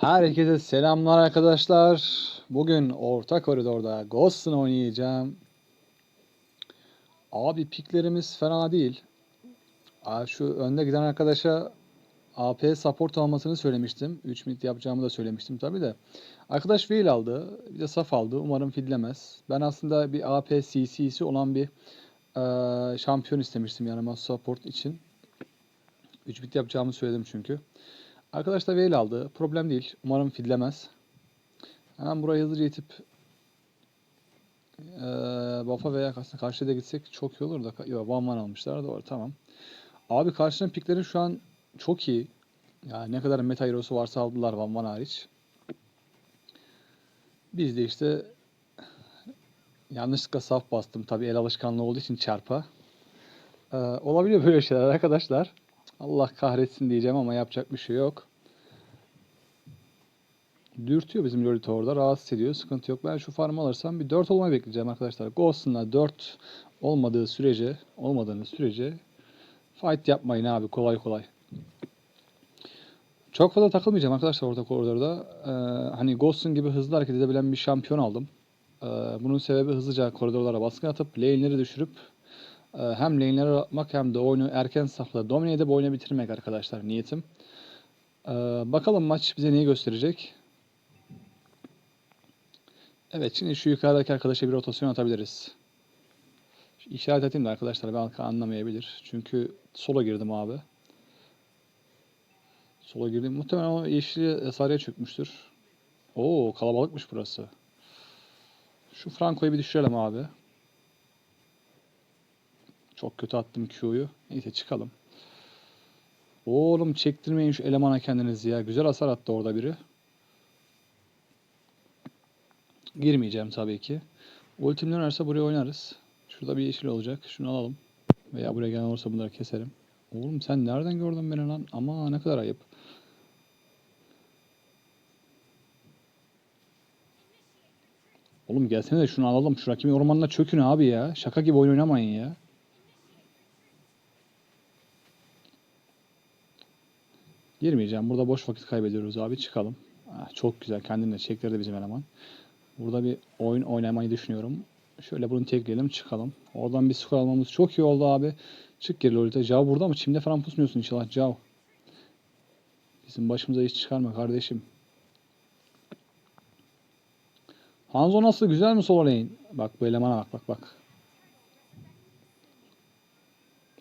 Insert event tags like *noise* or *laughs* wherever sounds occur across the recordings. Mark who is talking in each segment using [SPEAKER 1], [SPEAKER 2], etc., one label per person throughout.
[SPEAKER 1] Herkese selamlar arkadaşlar. Bugün orta koridorda Ghost'un oynayacağım. Abi piklerimiz fena değil. Şu önde giden arkadaşa AP support almasını söylemiştim. 3 mid yapacağımı da söylemiştim tabi de. Arkadaş Veil aldı. Bir de saf aldı. Umarım fidlemez. Ben aslında bir AP CC'si olan bir eee, şampiyon istemiştim yanıma support için. 3 mid yapacağımı söyledim çünkü. Arkadaş da Veil aldı. Problem değil. Umarım fidlemez. Hemen buraya hızlıca itip eee Buffa veya aslında karşıya da gitsek çok iyi olur da. Yok Van Van almışlar. Doğru tamam. Abi karşının pikleri şu an çok iyi. Ya ne kadar meta hero'su varsa aldılar Van Van hariç. Biz de işte yanlışlıkla saf bastım. Tabii el alışkanlığı olduğu için çarpa. Eee, olabiliyor böyle şeyler arkadaşlar. Allah kahretsin diyeceğim ama yapacak bir şey yok. Dürtüyor bizim Lolita orada. Rahatsız ediyor. Sıkıntı yok. Ben şu farmı alırsam bir 4 olmayı bekleyeceğim arkadaşlar. Ghost'unla 4 olmadığı sürece, olmadığını sürece fight yapmayın abi kolay kolay. Çok fazla takılmayacağım arkadaşlar orta koridorda. Ee, hani Ghost'un gibi hızlı hareket edebilen bir şampiyon aldım. Ee, bunun sebebi hızlıca koridorlara baskın atıp lane'leri düşürüp hem lane'leri atmak hem de oyunu erken safhada domine edip oyunu bitirmek arkadaşlar niyetim. Ee, bakalım maç bize neyi gösterecek. Evet şimdi şu yukarıdaki arkadaşa bir rotasyon atabiliriz. İşaret edeyim de arkadaşlar belki anlamayabilir. Çünkü sola girdim abi. Sola girdim. Muhtemelen o yeşili sarıya çökmüştür. Oo kalabalıkmış burası. Şu Franco'yu bir düşürelim abi. Çok kötü attım Q'yu. Neyse çıkalım. Oğlum çektirmeyin şu elemana kendinizi ya. Güzel hasar attı orada biri. Girmeyeceğim tabii ki. Ultim dönerse buraya oynarız. Şurada bir yeşil olacak. Şunu alalım. Veya buraya gelen olursa bunları keserim. Oğlum sen nereden gördün beni lan? Ama ne kadar ayıp. Oğlum gelsene de şunu alalım. Şu rakibin ormanına çökün abi ya. Şaka gibi oyun oynamayın ya. Girmeyeceğim. Burada boş vakit kaybediyoruz abi. Çıkalım. Ah, çok güzel. Kendini de çektirdi bizim eleman. Burada bir oyun oynamayı düşünüyorum. Şöyle bunu tekleyelim çıkalım. Oradan bir skor almamız çok iyi oldu abi. Çık geri Lolita. Cao burada mı? Çimde falan pusmuyorsun inşallah Cao. Bizim başımıza iş çıkarma kardeşim. Hanzo nasıl? Güzel mi solo lane? Bak bu elemana bak bak bak.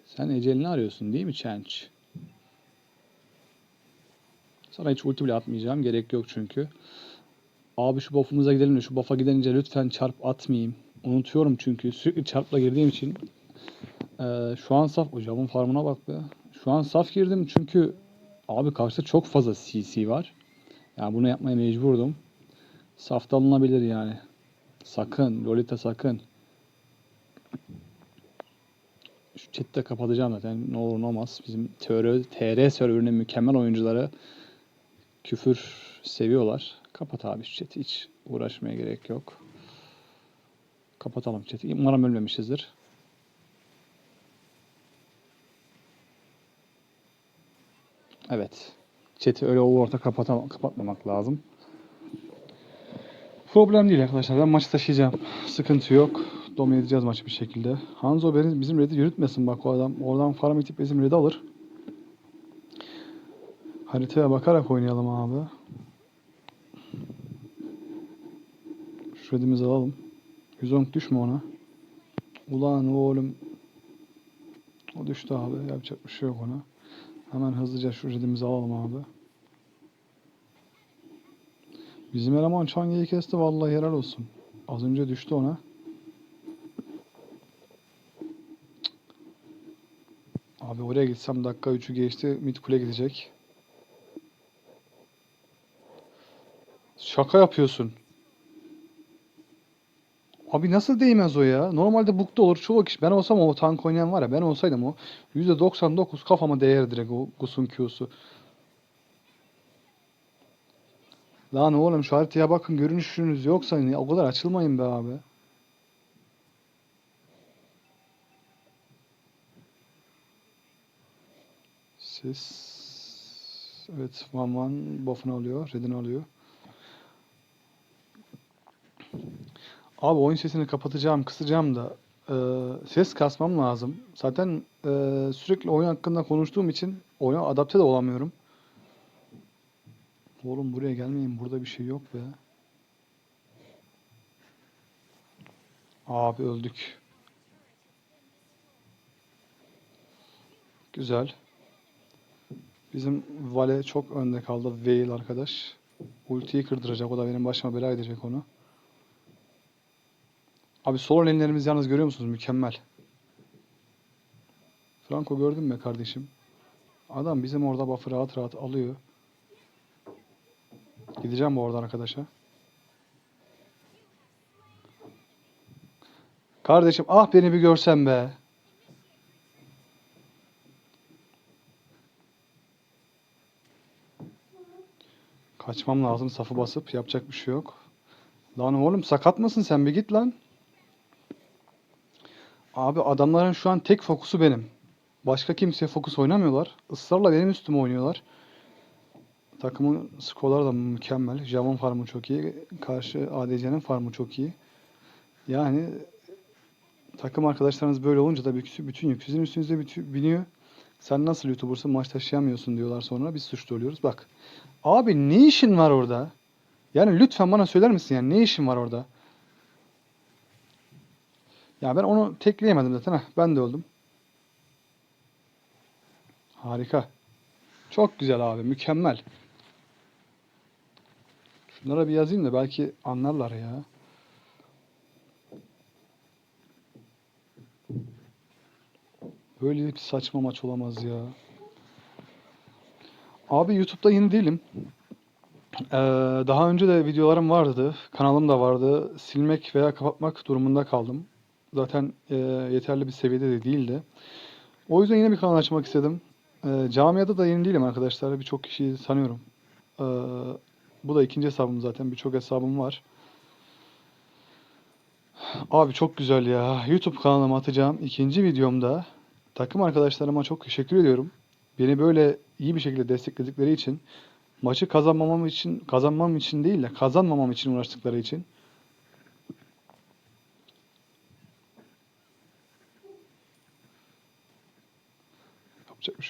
[SPEAKER 1] Sen ecelini arıyorsun değil mi Chench? Sana hiç ulti bile atmayacağım. Gerek yok çünkü. Abi şu buff'umuza gidelim de şu buff'a gidince lütfen çarp atmayayım. Unutuyorum çünkü sürekli çarpla girdiğim için. Ee, şu an saf... Hocamın farmına bak be. Şu an saf girdim çünkü abi karşıda çok fazla CC var. Yani bunu yapmaya mecburdum. Safta alınabilir yani. Sakın. Lolita sakın. Şu chat'i de kapatacağım zaten. Ne olur ne olmaz. Bizim TR, TR serverinin mükemmel oyuncuları küfür seviyorlar. Kapat abi şu chat'i. Hiç uğraşmaya gerek yok. Kapatalım chat'i. Umarım ölmemişizdir. Evet. Chat'i öyle orta kapatam kapatmamak lazım. Problem değil arkadaşlar. Ben maçı taşıyacağım. Sıkıntı yok. Domine edeceğiz maçı bir şekilde. Hanzo bizim red'i yürütmesin bak o adam. Oradan farm itip bizim red'i alır. Haritaya bakarak oynayalım abi. Şu red'imizi alalım. 110 düşme ona. Ulan oğlum. O düştü abi. Yapacak bir şey yok ona. Hemen hızlıca şu red'imizi alalım abi. Bizim eleman Çanga'yı kesti vallahi helal olsun. Az önce düştü ona. Abi oraya gitsem dakika 3'ü geçti. Mid kule gidecek. Şaka yapıyorsun. Abi nasıl değmez o ya? Normalde bukta olur. Çoğu kişi. Ben olsam o tank oynayan var ya. Ben olsaydım o. %99 kafama değer direkt o Gus'un Q'su. Lan oğlum şu haritaya bakın görünüşünüz yoksa ni- o kadar açılmayın be abi. Ses Evet. Van Van buff'ını alıyor. Red'ini alıyor. Abi oyun sesini kapatacağım, kısacağım da e, ses kasmam lazım. Zaten e, sürekli oyun hakkında konuştuğum için oyuna adapte de olamıyorum. Oğlum buraya gelmeyin. Burada bir şey yok be. Abi öldük. Güzel. Bizim Vale çok önde kaldı. Veil arkadaş. Ultiyi kırdıracak. O da benim başıma bela edecek onu. Abi solo lane'lerimiz yalnız görüyor musunuz? Mükemmel. Franco gördün mü kardeşim? Adam bizim orada buff'ı rahat rahat alıyor. Gideceğim bu oradan arkadaşa. Kardeşim ah beni bir görsen be. Kaçmam lazım safı basıp yapacak bir şey yok. Lan oğlum sakat mısın sen bir git lan. Abi adamların şu an tek fokusu benim. Başka kimseye fokus oynamıyorlar. Israrla benim üstüme oynuyorlar. Takımın skorları da mükemmel. Javon farmı çok iyi. Karşı ADC'nin farmı çok iyi. Yani takım arkadaşlarınız böyle olunca da bütün, yük sizin üstünüze biniyor. Sen nasıl YouTuber'sın maç taşıyamıyorsun diyorlar sonra biz suçlu oluyoruz. Bak abi ne işin var orada? Yani lütfen bana söyler misin yani ne işin var orada? Ya ben onu tekleyemedim zaten. Heh, ben de öldüm. Harika. Çok güzel abi. Mükemmel. Şunlara bir yazayım da belki anlarlar ya. Böyle bir saçma maç olamaz ya. Abi YouTube'da yeni değilim. Ee, daha önce de videolarım vardı. Kanalım da vardı. Silmek veya kapatmak durumunda kaldım. Zaten e, yeterli bir seviyede de değildi. O yüzden yine bir kanal açmak istedim. E, camiada da yeni değilim arkadaşlar. Birçok kişiyi tanıyorum. E, bu da ikinci hesabım zaten. Birçok hesabım var. Abi çok güzel ya. YouTube kanalıma atacağım ikinci videomda takım arkadaşlarıma çok teşekkür ediyorum. Beni böyle iyi bir şekilde destekledikleri için, maçı kazanmamam için, kazanmam için değil de kazanmamam için uğraştıkları için.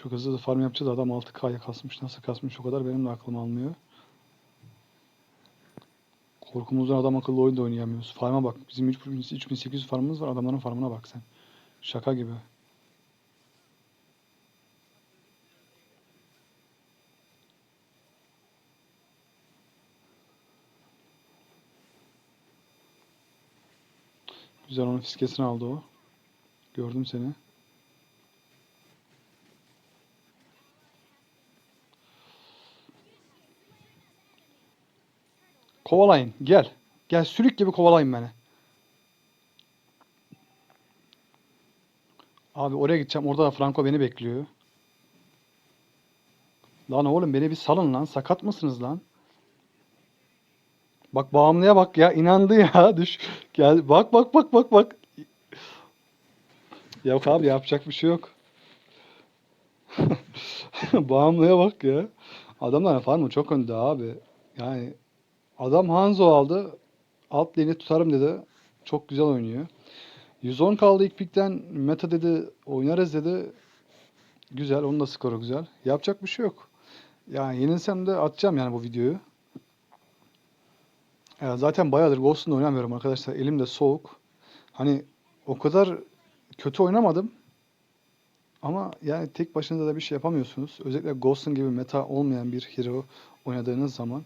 [SPEAKER 1] Hızlı hızlı farm yapacağız. Adam 6K'ya kasmış. Nasıl kasmış o kadar benim de aklım almıyor. Korkumuzdan adam akıllı oyun da oynayamıyoruz. Farm'a bak. Bizim 3800 farmımız var. Adamların farmına bak sen. Şaka gibi. Güzel onun fiskesini aldı o. Gördüm seni. Kovalayın. Gel. Gel sürük gibi kovalayın beni. Abi oraya gideceğim. Orada da Franco beni bekliyor. Lan oğlum beni bir salın lan. Sakat mısınız lan? Bak bağımlıya bak ya. inandı ya. *laughs* Düş. Gel. Bak bak bak bak bak. Yok abi yapacak bir şey yok. *laughs* Bağımlıya bak ya. Adamlar farmı çok önde abi. Yani adam Hanzo aldı. Alt lane'i tutarım dedi. Çok güzel oynuyor. 110 kaldı ilk pikten. Meta dedi oynarız dedi. Güzel. Onun da skoru güzel. Yapacak bir şey yok. Yani yenilsem de atacağım yani bu videoyu. Ya zaten bayağıdır Ghost'un oynamıyorum arkadaşlar. Elim de soğuk. Hani o kadar kötü oynamadım. Ama yani tek başınıza da bir şey yapamıyorsunuz. Özellikle Ghost'un gibi meta olmayan bir hero oynadığınız zaman.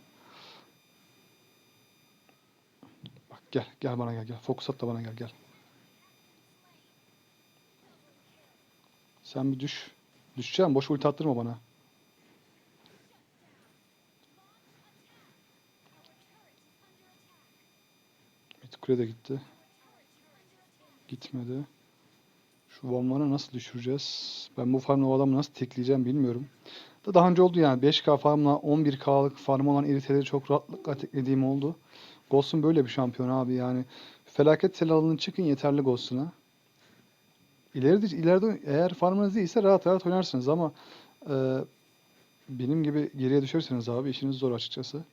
[SPEAKER 1] Bak gel, gel bana gel, gel. Fokus at da bana gel, gel. Sen bir düş. Düşeceğim, boş ulti attırma bana. Mid kule de gitti. Gitmedi. Şu Vanvan'ı nasıl düşüreceğiz? Ben bu farmla o adamı nasıl tekleyeceğim bilmiyorum. Da daha önce oldu yani 5K farmla 11K'lık farm olan iriteleri çok rahatlıkla teklediğim oldu. Ghost'un böyle bir şampiyon abi yani. Felaket alın çıkın yeterli Ghost'una. İleride, ileride eğer farmınız değilse rahat rahat oynarsınız ama e, Benim gibi geriye düşerseniz abi işiniz zor açıkçası.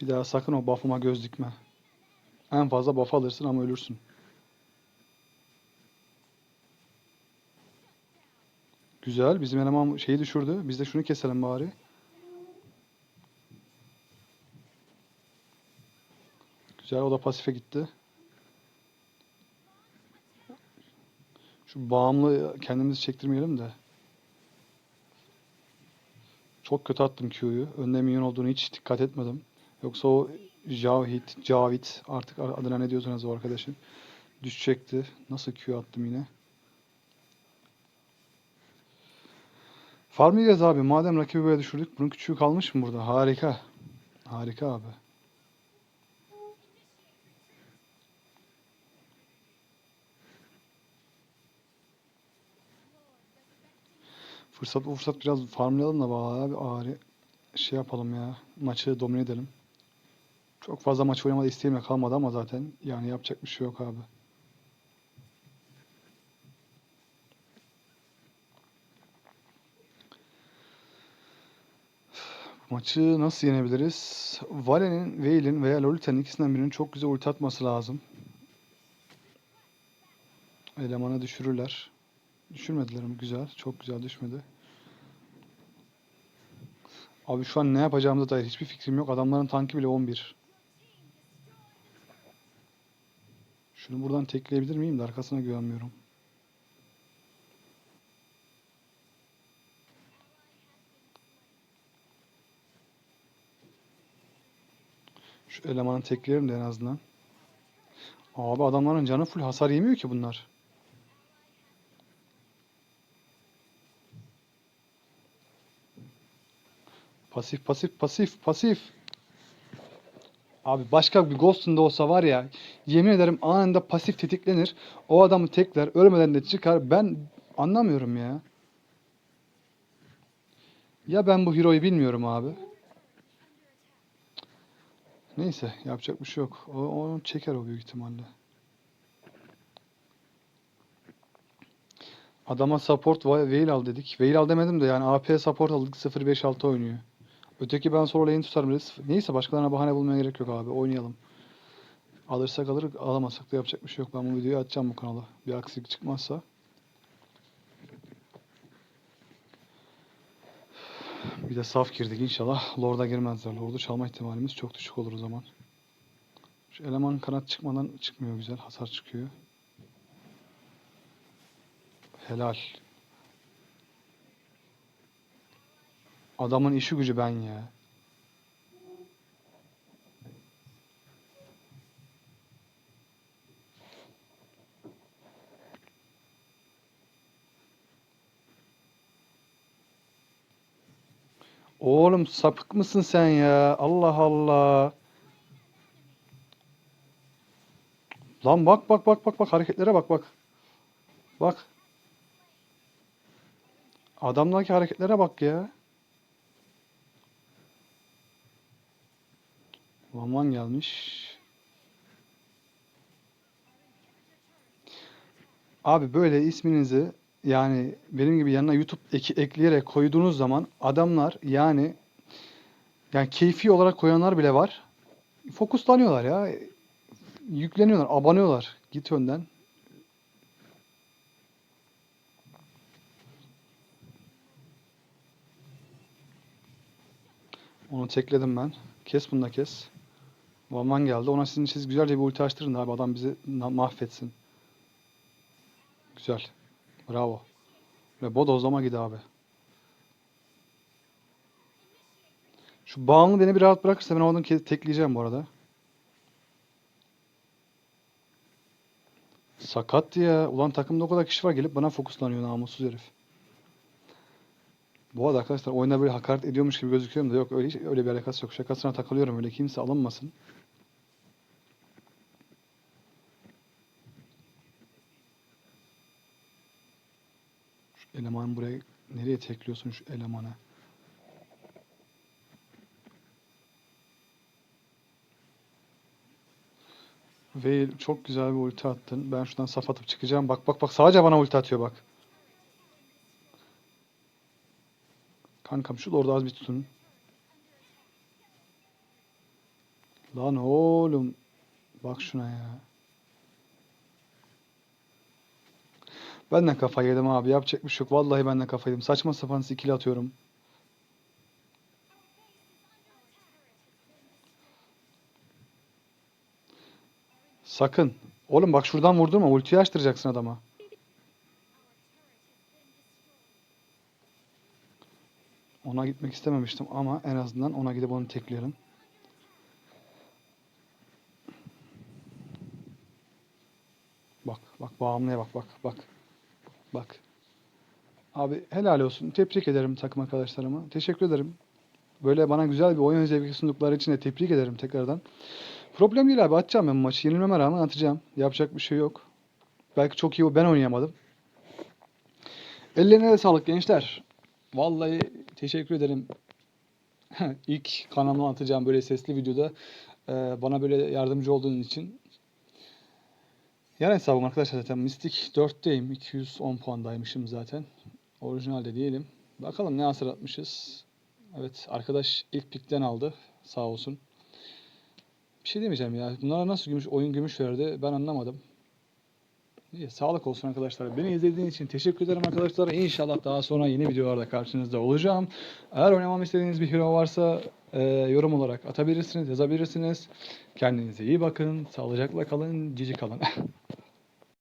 [SPEAKER 1] Bir daha sakın o buff'ıma göz dikme. En fazla buff alırsın ama ölürsün. Güzel. Bizim eleman şeyi düşürdü. Biz de şunu keselim bari. Güzel. O da pasife gitti. Şu bağımlı kendimizi çektirmeyelim de. Çok kötü attım Q'yu. Önde minyon olduğunu hiç dikkat etmedim. Yoksa o Cavit, Cavit artık adına ne diyorsanız o arkadaşın düşecekti. Nasıl Q attım yine. Farmlayacağız abi. Madem rakibi böyle düşürdük. Bunun küçüğü kalmış mı burada? Harika. Harika abi. Fırsat bu fırsat biraz farmlayalım da bari abi ağrı şey yapalım ya. Maçı domine edelim. Çok fazla maç oynamada isteğim de kalmadı ama zaten yani yapacak bir şey yok abi. Bu maçı nasıl yenebiliriz? Vale'nin, Veil'in veya Lolita'nın ikisinden birinin çok güzel ulti atması lazım. Elemanı düşürürler. Düşürmediler mi? Güzel. Çok güzel düşmedi. Abi şu an ne yapacağımıza dair hiçbir fikrim yok. Adamların tankı bile 11. Şunu buradan tekleyebilir miyim de arkasına güvenmiyorum. Şu elemanı tekleyelim de en azından. Abi adamların canı full hasar yemiyor ki bunlar. Pasif pasif pasif pasif. Abi başka bir Ghost'un da olsa var ya yemin ederim anında pasif tetiklenir. O adamı tekler ölmeden de çıkar. Ben anlamıyorum ya. Ya ben bu hero'yu bilmiyorum abi. Neyse yapacak bir şey yok. O, onu çeker o büyük ihtimalle. Adama support Veil al dedik. Veil al demedim de yani AP support aldık 0-5-6 oynuyor. Öteki ben solo lane tutarım dedi. Neyse başkalarına bahane bulmaya gerek yok abi. Oynayalım. Alırsak alır, alamazsak da yapacak bir şey yok. Ben bu videoyu atacağım bu kanala. Bir aksilik çıkmazsa. Bir de saf girdik inşallah. Lord'a girmezler. Lord'u çalma ihtimalimiz çok düşük olur o zaman. Şu eleman kanat çıkmadan çıkmıyor güzel. Hasar çıkıyor. Helal. Adamın işi gücü ben ya. Oğlum sapık mısın sen ya? Allah Allah. Lan bak bak bak bak bak hareketlere bak bak. Bak. Adamdaki hareketlere bak ya. Vaman gelmiş. Abi böyle isminizi yani benim gibi yanına YouTube eki, ekleyerek koyduğunuz zaman adamlar yani yani keyfi olarak koyanlar bile var. Fokuslanıyorlar ya. Yükleniyorlar, abanıyorlar. Git önden. Onu tekledim ben. Kes bunu da kes. Vaman geldi. Ona sizin siz güzelce bir ulti açtırın abi adam bizi mahvetsin. Güzel. Bravo. Ve bodozlama gidi abi. Şu bağımlı beni bir rahat bırakırsa ben onu tekleyeceğim bu arada. Sakat ya. Ulan takımda o kadar kişi var gelip bana fokuslanıyor namussuz herif. Bu arada arkadaşlar oyuna böyle hakaret ediyormuş gibi gözüküyorum da yok öyle hiç öyle bir alakası yok. Şakasına takılıyorum öyle kimse alınmasın. Şu elemanı buraya nereye tekliyorsun şu elemanı? Veil çok güzel bir ulti attın. Ben şuradan saf atıp çıkacağım. Bak bak bak sadece bana ulti atıyor bak. Kankam şu orada az bir tutun. Lan oğlum. Bak şuna ya. Ben de kafayı yedim abi. Yapacak bir şey yok. Vallahi ben de kafayı yedim. Saçma sapan skill atıyorum. Sakın. Oğlum bak şuradan vurdurma. Ultiyi açtıracaksın adama. Ona gitmek istememiştim ama en azından ona gidip onu tekleyelim. Bak bak bağımlıya bak bak bak. Bak. Abi helal olsun. Tebrik ederim takım arkadaşlarıma. Teşekkür ederim. Böyle bana güzel bir oyun zevki sundukları için de tebrik ederim tekrardan. Problem değil abi atacağım ben maçı. Yenilmeme rağmen atacağım. Yapacak bir şey yok. Belki çok iyi ben oynayamadım. Ellerine de sağlık gençler. Vallahi teşekkür ederim. *laughs* İlk kanalıma atacağım böyle sesli videoda e, bana böyle yardımcı olduğun için. Yan hesabım arkadaşlar zaten Mystic 4'teyim. 210 puandaymışım zaten. Orijinalde diyelim. Bakalım ne hasar atmışız. Evet arkadaş ilk pikten aldı. Sağ olsun. Bir şey demeyeceğim ya. Bunlara nasıl gümüş, oyun gümüş verdi ben anlamadım. İyi, sağlık olsun arkadaşlar. Beni izlediğiniz için teşekkür ederim arkadaşlar. İnşallah daha sonra yeni videolarda karşınızda olacağım. Eğer oynamamı istediğiniz bir hero varsa e, yorum olarak atabilirsiniz, yazabilirsiniz. Kendinize iyi bakın. Sağlıcakla kalın. Cici kalın. *laughs*